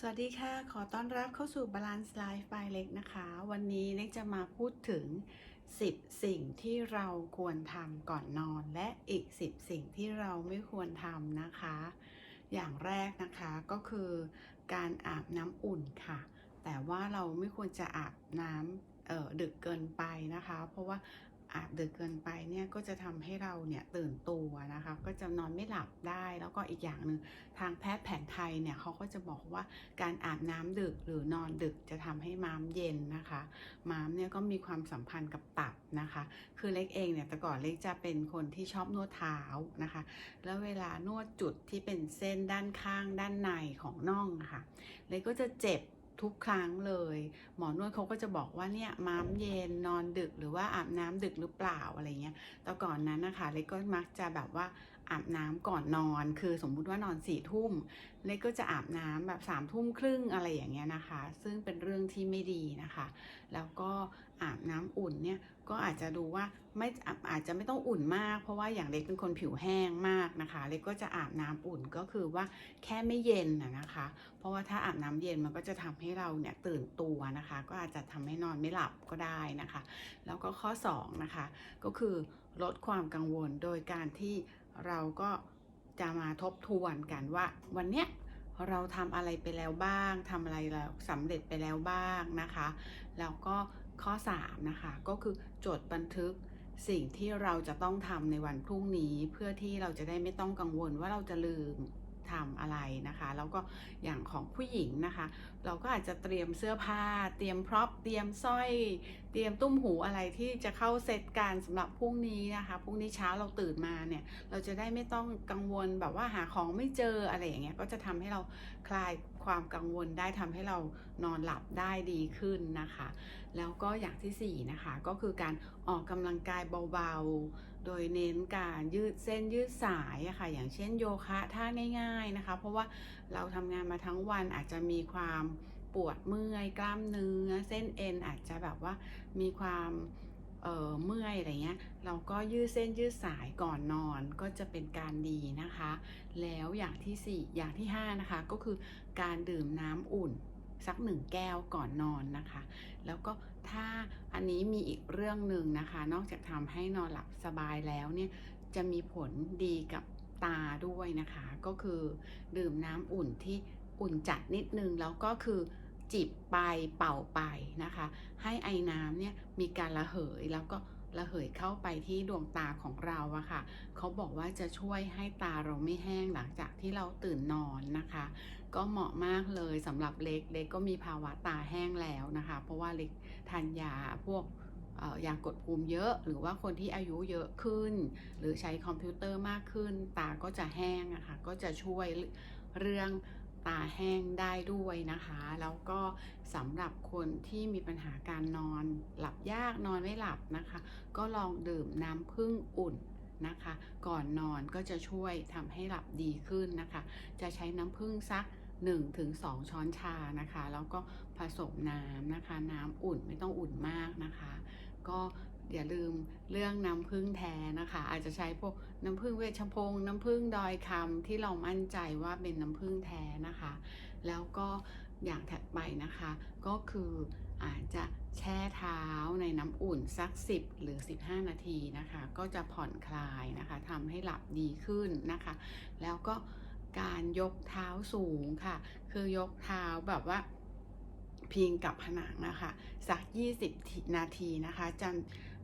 สวัสดีค่ะ ขอต้อนรับเข้าสู่ Balance Life by เล็กนะคะ วันนี้เล็กจะมาพูดถึง 10 สิ่งที่เราควรทำก่อนนอน และอีก 10 สิ่งที่เราไม่ควรทำนะคะ อย่างแรกนะคะก็คือการอาบน้ำอุ่นค่ะ แต่ว่าเราไม่ควรจะอาบน้ำเอ่อดึกเกินไปนะคะ เพราะว่า อาบดึกเกินไปเนี่ยก็จะทำให้เราเนี่ยตื่นตัวนะคะ ก็จะนอนไม่หลับได้ แล้วก็อีกอย่างหนึ่งทางแพทย์แผนไทยเนี่ยเขาก็จะบอกว่าการอาบน้ำดึกหรือนอนดึกจะทำให้ม้ามเย็นนะคะ ม้ามเนี่ยก็มีความสัมพันธ์กับตับนะคะ คือเล็กเองเนี่ยแต่ก่อนเล็กจะเป็นคนที่ชอบนวดเท้านะคะ แล้วเวลานวดจุดที่เป็นเส้นด้านข้างด้านในของน่องะค่ะ เล็กก็จะเจ็บ ทุกครั้งเลย หมอนวดเขาก็จะบอกว่าเนี่ยม้ามเย็นนอนดึกหรือว่าอาบน้ำดึกหรือเปล่าอะไรเงี้ยแต่ก่อนนั้นนะคะเล็กก็มักจะแบบว่า อาบน้ำก่อนนอน คือสมมุติว่านอนสี่ทุ่มเล็กก็จะอาบน้ำแบบสามทุ่มครึ่งอะไรอย่างเงี้ยนะคะ ซึ่งเป็นเรื่องที่ไม่ดีนะคะ แล้วก็อาบน้ำอุ่นเนี่ยก็อาจจะดูว่าไม่อาจจะไม่ต้องอุ่นมาก เพราะว่าอย่างเล็กเป็นคนผิวแห้งมากนะคะ เล็กก็จะอาบน้ำอุ่นก็คือว่าแค่ไม่เย็นนะคะ เพราะว่าถ้าอาบน้ำเย็นมันก็จะทำให้เราเนี่ยตื่นตัวนะคะ ก็อาจจะทำให้นอนไม่หลับก็ได้นะคะ แล้วก็ข้อ2นะคะก็คือลดความกังวลโดยการที่ เราก็จะมาทบทวนกันว่า วันเนี้ยเราทำอะไรไปแล้วบ้างทำอะไรแล้วสำเร็จไปแล้วบ้างนะคะ แล้วก็ข้อ 3 นะคะ ก็คือจดบันทึกสิ่งที่เราจะต้องทำในวันพรุ่งนี้ เพื่อที่เราจะได้ไม่ต้องกังวลว่าเราจะลืม ทำอะไรนะคะแล้วก็อย่างของผู้หญิงนะคะ เราก็อาจจะเตรียมเสื้อผ้า เตรียมพร็อพเตรียมสร้อย เตรียมตุ้มหูอะไรที่จะเข้าเซตการสำหรับพรุ่งนี้นะคะพรุ่งนี้เช้าเราตื่นมาเนี่ยเราจะได้ไม่ต้องกังวลแบบว่าหาของไม่เจออะไรอย่างเงี้ยก็จะทำให้เราคลายความกังวลได้ทำให้เรานอนหลับได้ดีขึ้นนะคะ แล้วก็อย่างที่สี่นะคะก็คือการออกกำลังกายเบาๆ โดยเน้นการยืดเส้นยืดสายอะค่ะ อย่างเช่นโยคะท่าง่าย ๆนะคะ เพราะว่าเราทำงานมาทั้งวันอาจจะมีความปวดเมื่อยกล้ามเนื้อ เส้นเอ็นอาจจะแบบว่ามีความเอ่อเมื่อยอะไรเงี้ย เราก็ยืดเส้นยืดสายก่อนนอนก็จะเป็นการดีนะคะ แล้วอย่างที่ 4 อย่างที่ 5 นะคะ ก็คือการดื่มน้ำอุ่น สักหนึ่งแก้วก่อนนอนนะคะ แล้วก็ถ้าอันนี้มีอีกเรื่องหนึ่งนะคะ นอกจากทำให้นอนหลับสบายแล้วเนี่ยจะมีผลดีกับตาด้วยนะคะ ก็คือดื่มน้ำอุ่นที่อุ่นจัดนิดนึงแล้วก็คือจิบไปเป่าไปนะคะ ให้ไอ้น้ำเนี่ยมีการระเหยแล้วก็ ระเหยเข้าไปที่ดวงตาของเราอะค่ะ เขาบอกว่าจะช่วยให้ตาเราไม่แห้งหลังจากที่เราตื่นนอนนะคะ ก็เหมาะมากเลยสำหรับเล็กเล็กก็มีภาวะตาแห้งแล้วนะคะ เพราะว่าเล็กทานยาพวกยากดภูมิเยอะ หรือว่าคนที่อายุเยอะขึ้น หรือใช้คอมพิวเตอร์มากขึ้น ตาก็จะแห้งอะคะ่ะก็จะช่วยเรื่อง ตาแห้งได้ด้วยนะคะ แล้วก็สำหรับคนที่มีปัญหาการนอนหลับยากนอนไม่หลับนะคะ ก็ลองดื่มน้ำผึ้งอุ่นนะคะ ก่อนนอนก็จะช่วยทำให้หลับดีขึ้นนะคะ จะใช้น้ำผึ้งสัก1-2 ช้อนชานะคะ แล้วก็ผสมน้ำนะคะ น้ำอุ่นไม่ต้องอุ่นมากนะคะ ก็ อย่าลืมเรื่องน้ำผึ้งแท้นะคะ อาจจะใช้พวกน้ำผึ้งเวชพงน้ำผึ้งดอยคำที่เรามั่นใจว่าเป็นน้ำผึ้งแท้นะคะ แล้วก็อย่างถัดไปนะคะ ก็คืออาจจะแช่เท้าในน้ำอุ่นสัก 10 หรือ 15 นาทีนะคะ ก็จะผ่อนคลายนะคะทำให้หลับดีขึ้นนะคะ แล้วก็การยกเท้าสูงค่ะ คือยกเท้าแบบว่าพิงกับผนังนะคะ สัก 20 นาทีนะคะจะ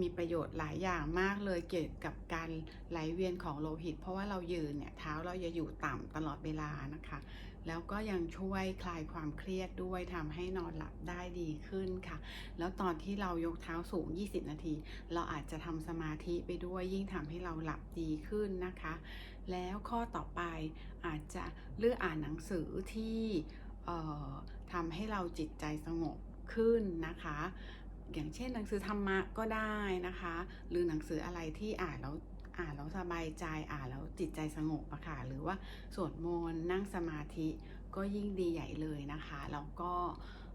มีประโยชน์หลายอย่างมากเลยเกี่ยวกับการไหลเวียนของโลหิต เพราะว่าเรายืนเนี่ยเท้าเราจะอยู่ต่ำตลอดเวลานะคะ แล้วก็ยังช่วยคลายความเครียดด้วยทำให้นอนหลับได้ดีขึ้นค่ะ แล้วตอนที่เรายกเท้าสูง 20 นาที เราอาจจะทำสมาธิไปด้วยยิ่งทำให้เราหลับดีขึ้นนะคะ แล้วข้อต่อไปอาจจะเลือกอ่านหนังสือที่เอ่อทำให้เราจิตใจสงบขึ้นนะคะ อย่างเช่นหนังสือธรรมะก็ได้นะคะ หรือหนังสืออะไรที่อ่านแล้วอ่านแล้วสบายใจอ่านแล้วจิตใจสงบอะค่ะหรือว่าสวดมนต์นั่งสมาธิก็ยิ่งดีใหญ่เลยนะคะแล้วก็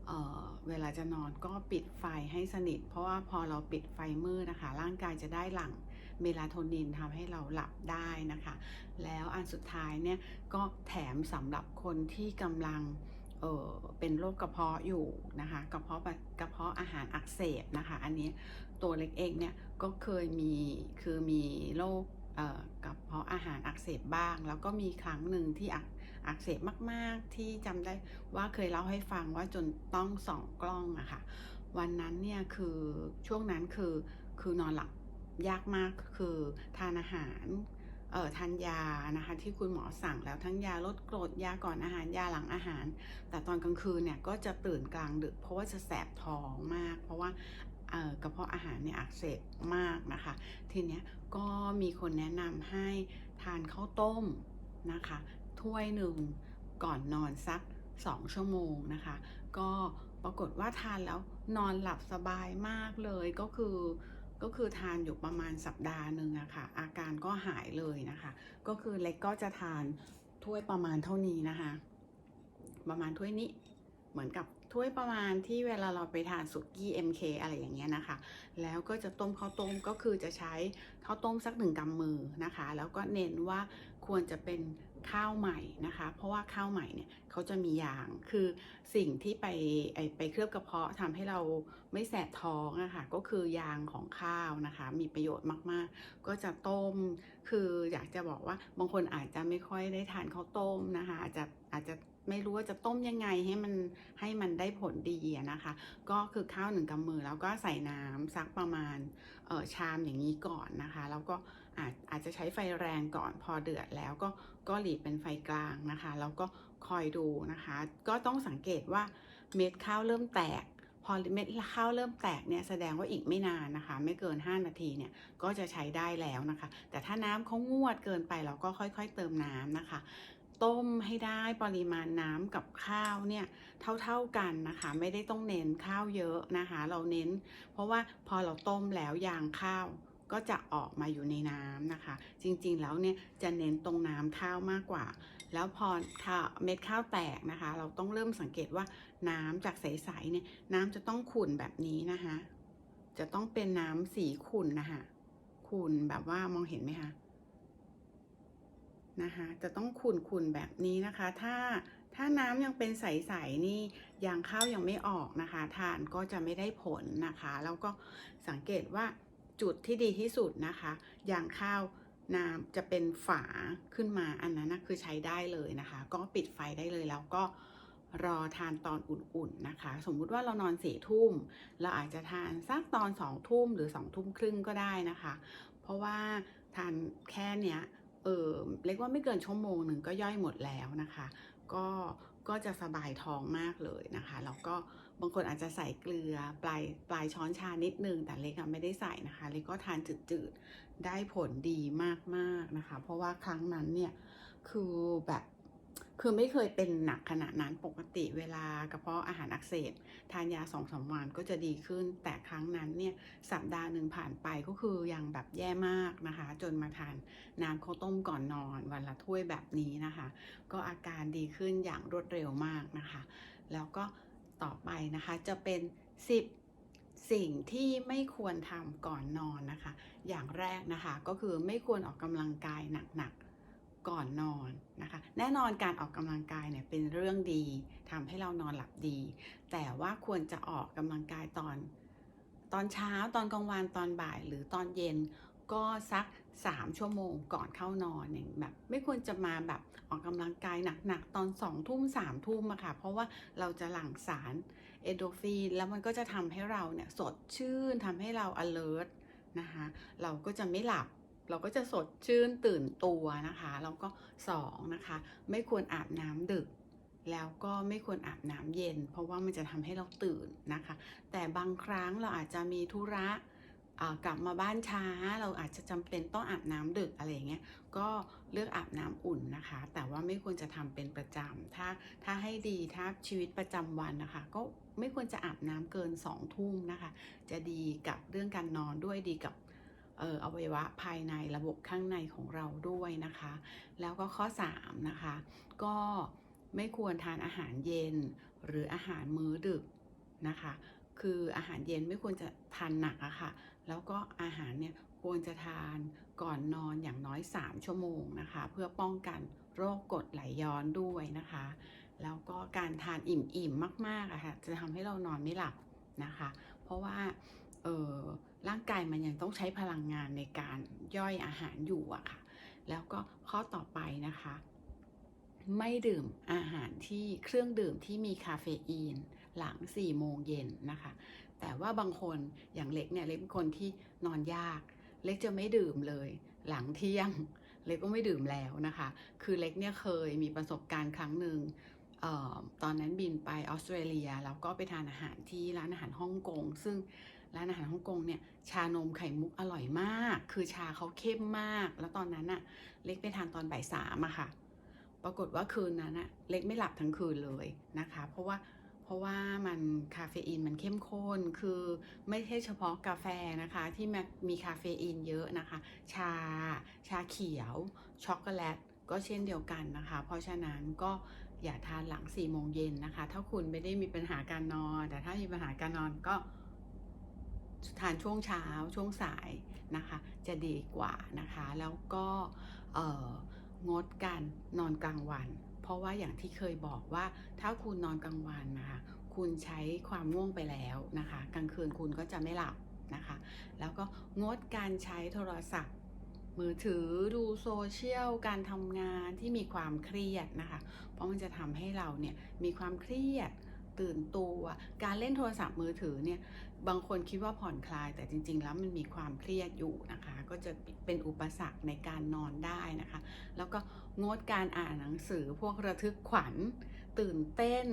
เอ่อเวลาจะนอนก็ปิดไฟให้สนิท เพราะว่าพอเราปิดไฟมืดนะคะ ร่างกายจะได้หลั่งเมลาโทนินทำให้เราหลับได้นะคะ แล้วอันสุดท้ายเนี่ยก็แถมสำหรับคนที่กำลัง เออเป็นโรคกระเพาะอยู่นะคะกระเพาะกระเพาะอาหารอักเสบนะคะอันนี้ตัวเล็กเองเนี่ยก็เคยมีคือมีโรคกระเพาะอาหารอักเสบบ้าง แล้วก็มีครั้งหนึ่งที่อักอักเสบมาก ๆ ที่จำได้ว่าเคยเล่าให้ฟังว่าจนต้องส่องกล้องอะค่ะ วันนั้นเนี่ยคือช่วงนั้นคือคือนอนหลับยากมากคือทานอาหาร เอ่อทานยานะคะที่คุณหมอสั่งแล้วทั้งยาลดกรดยาก่อนอาหารยาหลังอาหาร แต่ตอนกลางคืนเนี่ยก็จะตื่นกลางดึก เพราะว่าจะแสบท้องมาก เพราะว่าเอ่อกระเพาะอาหารเนี่ยอักเสบมากนะคะ ทีเนี้ยก็มีคนแนะนำให้ทานข้าวต้มนะคะถ้วยหนึ่งก่อนนอนสัก 2 ชั่วโมงนะคะ ก็ปรากฏว่าทานแล้วนอนหลับสบายมากเลยก็คือ ก็คือทานอยู่ประมาณสัปดาห์หนึ่งอะค่ะ อาการก็หายเลยนะคะ ก็คือเล็กก็จะทานถ้วยประมาณเท่านี้นะคะ ประมาณถ้วยนี้เหมือนกับถ้วยประมาณที่เวลาเราไปทานสุกี้ MK อะไรอย่างเงี้ยนะคะ แล้วก็จะต้มข้าวต้มก็คือจะใช้ข้าวต้มสักหนึ่งกำมือนะคะ แล้วก็เน้นว่าควรจะเป็น ข้าวใหม่นะคะ เพราะว่าข้าวใหม่เนี่ยเขาจะมียางคือสิ่งที่ไปไปเคลือบกระเพาะทำให้เราไม่แสบท้องอะค่ะก็คือยางของข้าวนะคะ มีประโยชน์มากๆ ก็จะต้ม คืออยากจะบอกว่าบางคนอาจจะไม่ค่อยได้ทานข้าวต้มนะคะ อาจจะอาจจะไม่รู้ว่าจะต้มยังไงให้มันให้มันได้ผลดีนะคะ ก็คือข้าวหนึ่งกำมือแล้วก็ใส่น้ำสักประมาณเออชามอย่างนี้ก่อนนะคะ แล้วก็ อาจอาจจะใช้ไฟแรงก่อนพอเดือดแล้วก็ก็หลีเป็นไฟกลางนะคะ แล้วก็คอยดูนะคะ ก็ต้องสังเกตว่าเม็ดข้าวเริ่มแตก พอเม็ดข้าวเริ่มแตกเนี่ยแสดงว่าอีกไม่นานนะคะ ไม่เกิน 5 นาทีเนี่ยก็จะใช้ได้แล้วนะคะ แต่ถ้าน้ำเขางวดเกินไปเราก็ค่อยๆ เติมน้ำนะคะต้มให้ได้ปริมาณน้ำกับข้าวเนี่ยเท่าๆกันนะคะ ไม่ได้ต้องเน้นข้าวเยอะนะคะ เราเน้น เพราะว่าพอเราต้มแล้วยางข้าว ก็จะออกมาอยู่ในน้ำนะคะ จริงๆแล้วเนี่ยจะเน้นตรงน้ำข้าวมากกว่า แล้วพอถ้าเม็ดข้าวแตกนะคะ เราต้องเริ่มสังเกตว่าน้ำจากใสๆเนี่ยน้ำจะต้องขุ่นแบบนี้นะคะ จะต้องเป็นน้ำสีขุ่นนะคะขุ่นแบบว่ามองเห็นไหมคะนะคะจะต้องขุ่นๆแบบนี้นะคะ ถ้าถ้าน้ำยังเป็นใสๆนี่ยางข้าวยังไม่ออกนะคะ ทานก็จะไม่ได้ผลนะคะ แล้วก็สังเกตว่า จุดที่ดีที่สุดนะคะยางข้าวน้ำจะเป็นฝาขึ้นมาอันนั้นนะคือใช้ได้เลยนะคะ ก็ปิดไฟได้เลยแล้วก็รอทานตอนอุ่นๆนะคะ สมมุติว่าเรานอนสี่ทุ่ม เราอาจจะทานสักตอนสองทุ่มหรือสองทุ่มครึ่งก็ได้นะคะ เพราะว่าทานแค่เนี้ยเออเรียกว่าไม่เกินชั่วโมงหนึ่งก็ย่อยหมดแล้วนะคะ ก็ก็จะสบายท้องมากเลยนะคะ แล้วก็ บางคนอาจจะใส่เกลือปลายปลายช้อนชานิดนึง แต่เล็กไม่ได้ใส่นะคะ เล็กก็ทานจืดๆ ได้ผลดีมากๆนะคะ เพราะว่าครั้งนั้นเนี่ยคือแบบคือไม่เคยเป็นหนักขนาดนั้นปกติเวลากระเพาะอาหารอักเสบทานยาสองสามวันก็จะดีขึ้น แต่ครั้งนั้นเนี่ยสัปดาห์หนึ่งผ่านไปก็คือยังแบบแย่มากนะคะ จนมาทานน้ำข้าวต้มก่อนนอน วันละถ้วยแบบนี้นะคะ ก็อาการดีขึ้นอย่างรวดเร็วมากนะคะ แล้วก็ ต่อไปนะคะ จะเป็น 10 สิ่งที่ไม่ควรทำก่อนนอนนะคะ อย่างแรกนะคะก็คือไม่ควรออกกำลังกายหนักๆก่อนนอนนะคะ แน่นอนการออกกำลังกายเนี่ยเป็นเรื่องดีทำให้เรานอนหลับดี แต่ว่าควรจะออกกำลังกายตอน ตอนเช้าตอนกลางวันตอนบ่ายหรือตอนเย็นก็สัก 3ชั่วโมงก่อนเข้านอนอย่างแบบ ไม่ควรจะมาแบบออกกำลังกายหนักๆตอน2ทุ่ม3ทุ่มอะค่ะ เพราะว่าเราจะหลั่งสารเอโดฟินแล้วมันก็จะทำให้เราเนี่ยสดชื่นทำให้เรา alert นะคะ เราก็จะไม่หลับ เราก็จะสดชื่นตื่นตัวนะคะแล้วก็2นะคะ ไม่ควรอาบน้ำดึก แล้วก็ไม่ควรอาบน้ำเย็น เพราะว่ามันจะทำให้เราตื่นนะคะ แต่บางครั้งเราอาจจะมีธุระ กลับมาบ้านช้า เราอาจจะจำเป็นต้องอาบน้ำดึกอะไรอย่างเงี้ยก็เลือกอาบน้ำอุ่นนะคะ แต่ว่าไม่ควรจะทำเป็นประจำถ้าถ้าให้ดีถ้าชีวิตประจำวันนะคะ ก็ไม่ควรจะอาบน้ำเกิน2องทุ่มนะคะ จะดีกับเรื่องการนอนด้วยดีกับเอออวัยวะภายในระบบข้างในของเราด้วยนะคะ แล้วก็ข้อ3นะคะก็ไม่ควรทานอาหารเย็นหรืออาหารมื้อดึกนะคะ คืออาหารเย็นไม่ควรจะทานหนักอะค่ะ แล้วก็อาหารเนี่ยควรจะทานก่อนนอนอย่างน้อย 3 ชั่วโมงนะคะ เพื่อป้องกันโรคกรดไหลย้อนด้วยนะคะ แล้วก็การทานอิ่มๆมากๆอะค่ะจะทำให้เรานอนไม่หลับนะคะ เพราะว่าเออร่างกายมันยังต้องใช้พลังงานในการย่อยอาหารอยู่อะค่ะ แล้วก็ข้อต่อไปนะคะ ไม่ดื่มอาหารที่เครื่องดื่มที่มีคาเฟอีนหลัง4โมงเย็นนะคะ แต่ว่าบางคนอย่างเล็กเนี่ยเล็กเป็นคนที่นอนยาก เล็กจะไม่ดื่มเลย หลังเที่ยง เล็กก็ไม่ดื่มแล้วนะคะ คือเล็กเนี่ยเคยมีประสบการณ์ครั้งหนึ่งออตอนนั้นบินไปออสเตรเลียแล้วก็ไปทานอาหารที่ร้านอาหารฮ่องกงซึ่งร้านอาหารฮ่องกงเนี่ยชานมไข่มุกอร่อยมาก คือชาเขาเข้มมาก แล้วตอนนั้นอะเล็กไปทานตอนบ่ายสามอะค่ะ ปรากฏว่าคืนนั้นอะเล็กไม่หลับทั้งคืนเลยนะคะ เพราะว่า เพราะว่ามันคาเฟอีนมันเข้มข้น คือไม่ใช่เฉพาะกาแฟนะคะ ที่มีคาเฟอีนเยอะนะคะ ชา ชาเขียว ช็อกโกแลต ก็เช่นเดียวกันนะคะ เพราะฉะนั้นก็อย่าทานหลัง4ี่โมงเย็นนะคะ ถ้าคุณไม่ได้มีปัญหาการนอน แต่ถ้ามีปัญหาการนอนก็ทานช่วงเช้าช่วงสายนะคะ จะดีกว่านะคะ แล้วก็งดการนอนกลางวัน เพราะว่าอย่างที่เคยบอกว่าถ้าคุณนอนกลางวันนะคะคุณใช้ความง่วงไปแล้วนะคะ กลางคืนคุณก็จะไม่หลับนะคะ แล้วก็งดการใช้โทรศัพท์ มือถือดูโซเชียลการทำงานที่มีความเครียดนะคะ เพราะมันจะทำให้เราเนี่ยมีความเครียดตื่นตัว การเล่นโทรศัพท์มือถือเนี่ย บางคนคิดว่าผ่อนคลายแต่จริง ๆ แล้วมันมีความเครียดอยู่นะคะ ก็จะเป็นอุปสรรคในการนอนได้นะคะ แล้วก็งดการอ่านหนังสือพวกระทึกขวัญตื่นเต้น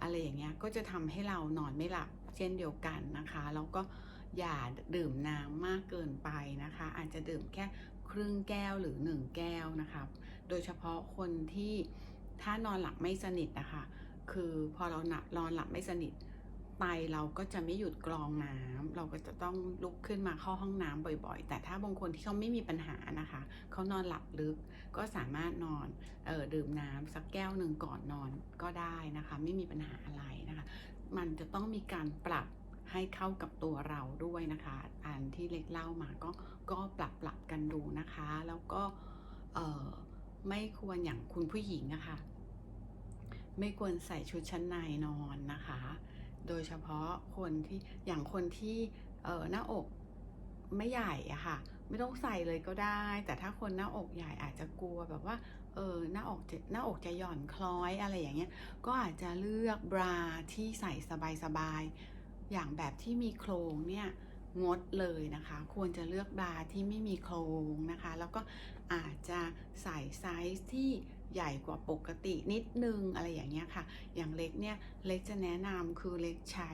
อะไรอย่างเงี้ยก็จะทำให้เรานอนไม่หลับเช่นเดียวกันนะคะ แล้วก็อย่าดื่มน้ำมากเกินไปนะคะ อาจจะดื่มแค่ครึ่งแก้วหรือ 1 แก้วนะคะโดยเฉพาะคนที่ถ้านอนหลับไม่สนิทนะคะคือพอเราหนับนอนหลับไม่สนิท ไตเราก็จะไม่หยุดกรองน้ำเราก็จะต้องลุกขึ้นมาเข้าห้องน้ำบ่อยๆ แต่ถ้าบางคนที่เขาไม่มีปัญหานะคะ เขานอนหลับลึกก็สามารถนอนเออดื่มน้ำสักแก้วหนึ่งก่อนนอนก็ได้นะคะ ไม่มีปัญหาอะไรนะคะ มันจะต้องมีการปรับให้เข้ากับตัวเราด้วยนะคะ อันที่เล็กเล่ามาก็ก็ปรับปรับกันดูนะคะ แล้วก็เออไม่ควรอย่างคุณผู้หญิงอะคะไม่ควรใส่ชุดชั้นในนอนนะคะ โดยเฉพาะคนที่อย่างคนที่เออหน้าอกไม่ใหญ่อะค่ะ ไม่ต้องใส่เลยก็ได้ แต่ถ้าคนหน้าอกใหญ่อาจจะกลัวแบบว่าเออหน้าอกจะหน้าอกจะหย่อนคล้อยอะไรอย่างเงี้ยก็อาจจะเลือกบราที่ใส่สบายๆอย่างแบบที่มีโครงเนี่ยงดเลยนะคะ ควรจะเลือกบราที่ไม่มีโครงนะคะ แล้วก็อาจจะใส่ไซส์ที่ ใหญ่กว่าปกตินิดนึงอะไรอย่างเงี้ยค่ะ อย่างเล็กเนี่ยเล็กจะแนะนำคือเล็กใช้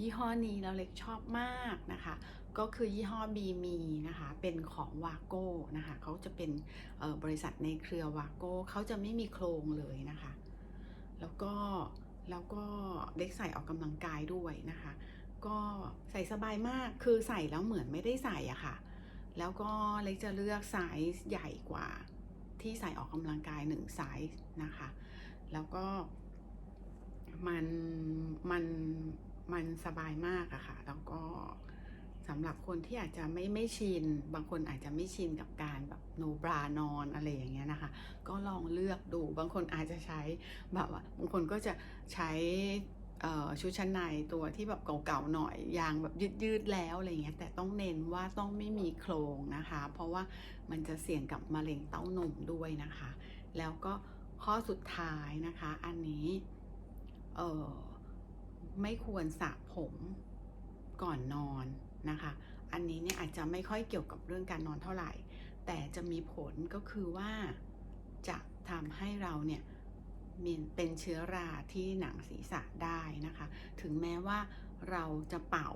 ยี่ห้อนี้แล้วเล็กชอบมากนะคะ ก็คือยี่ห้อบีมีนะคะ เป็นของวาโก้นะคะเขาจะเป็นบริษัทในเครือวาโก้เขาจะไม่มีโครงเลยนะคะ แล้วก็แล้วก็เล็กใส่ออกกำลังกายด้วยนะคะ ก็ใส่สบายมากคือใส่แล้วเหมือนไม่ได้ใส่อะค่ะ แล้วก็เล็กจะเลือกไซส์ใหญ่กว่า ที่ใส่ออกกำลังกายหนึ่งไซส์นะคะ แล้วก็มันมันมันสบายมากอะค่ะ แล้วก็สำหรับคนที่อาจจะไม่ไม่ชิน บางคนอาจจะไม่ชินกับการแบบโนบรานอนอะไรอย่างเงี้ยนะคะ ก็ลองเลือกดู บางคนอาจจะใช้แบบว่าบางคนก็จะใช้ ชุดชั้นในตัวที่แบบเก่าๆหน่อย ยางแบบยืดๆแล้วอะไรเงี้ยแต่ต้องเน้นว่าต้องไม่มีโครงนะคะ เพราะว่ามันจะเสี่ยงกับมะเร็งเต้านมด้วยนะคะ แล้วก็ข้อสุดท้ายนะคะ อันนี้เออไม่ควรสระผมก่อนนอนนะคะ อันนี้เนี่ยอาจจะไม่ค่อยเกี่ยวกับเรื่องการนอนเท่าไหร่ แต่จะมีผลก็คือว่าจะทำให้เราเนี่ย เป็นเชื้อราที่หนังศีรษะได้นะคะ ถึงแม้ว่าเราจะเป่า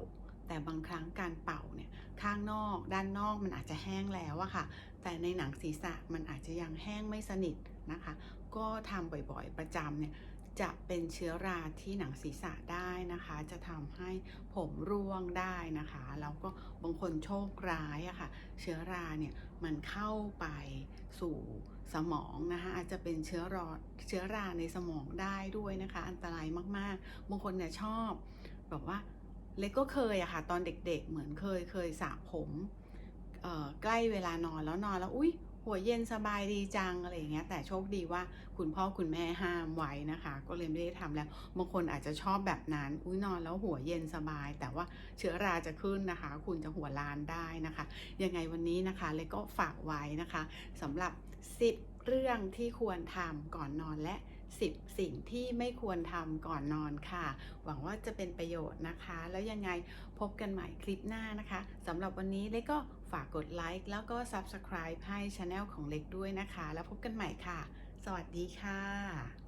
แต่บางครั้งการเป่าเนี่ยข้างนอกด้านนอกมันอาจจะแห้งแล้วอะค่ะ แต่ในหนังศีรษะมันอาจจะยังแห้งไม่สนิทนะคะ ก็ทำบ่อยๆประจำเนี่ย จะเป็นเชื้อราที่หนังศีรษะได้นะคะ จะทำให้ผมร่วงได้นะคะ แล้วก็บางคนโชคร้ายอะค่ะ เชื้อราเนี่ยมันเข้าไปสู่สมองนะคะอาจจะเป็นเชื้อรอเชื้อราในสมองได้ด้วยนะคะ อันตรายมากๆ บางคนเนี่ยชอบแบบว่าเล็กก็เคยอะค่ะ ตอนเด็กๆ เหมือนเคยเคยสระผมใกล้เวลานอนแล้วนอนแล้ว อุ้ย หัวเย็นสบายดีจังอะไรอย่างเงี้ยแต่โชคดีว่าคุณพ่อคุณแม่ห้ามไว้นะคะ ก็เลยไม่ได้ทำแล้วบางคนอาจจะชอบแบบนั้นอุ้ยนอนแล้วหัวเย็นสบาย แต่ว่าเชื้อราจะขึ้นนะคะ คุณจะหัวลานได้นะคะยังไงวันนี้นะคะเลยก็ฝากไว้นะคะสำหรับ 10 เรื่องที่ควรทำก่อนนอนและ 10 สิ่งที่ไม่ควรทำก่อนนอนค่ะ หวังว่าจะเป็นประโยชน์นะคะ แล้วยังไงพบกันใหม่คลิปหน้านะคะสำหรับวันนี้เล็กก็ ฝากกดไลค์แล้วก็ Subscribe ให้ช anel ของเล็กด้วยนะคะ แล้วพบกันใหม่ค่ะ สวัสดีค่ะ